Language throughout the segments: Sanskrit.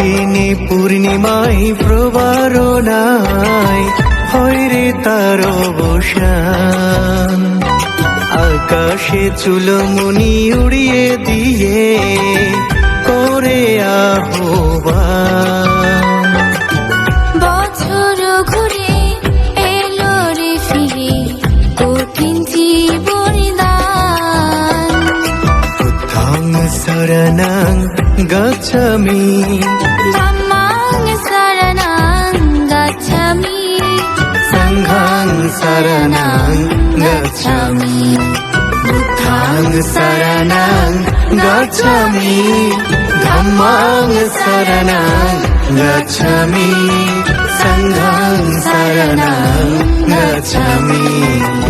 আসেনি পূর্ণিমায় প্রবার নাই রে তার অবসান আকাশে চুলমুনি উড়িয়ে দিয়ে করে আহ্বান गच्छामि शरणं शरणं गच्छामि शरणं गच्छामि शरणं गच्छामि शरणं गच्छामि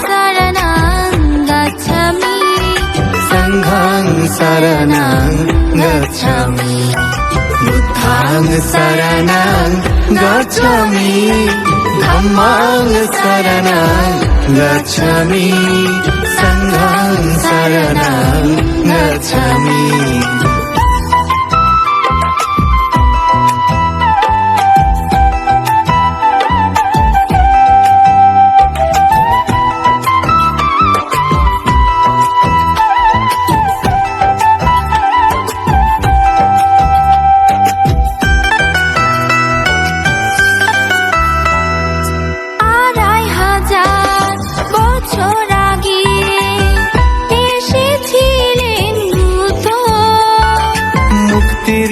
शरणं गच्छामि सङ्घं शरणं गच्छामि मिथाङ्ग् शरणं गच्छामि ब्रह्माङ् शरणं गच्छामि सङ्घं शरणं गच्छामि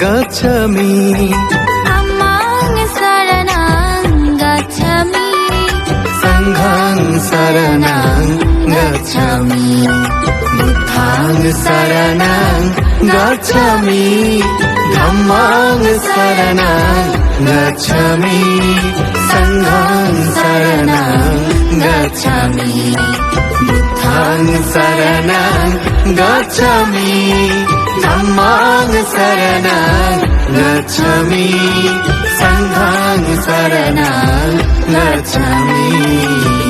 गच्छामि अम्मां शरणां गच्छामि सङ्घां शरणां गच्छामि बुद्धां शरणं गच्छामि धम्मां शरणं गच्छामि सङ्घं शरणां गच्छामि बुद्धां शरणं गच्छामि शरण सङ्घाङ्गच्छामि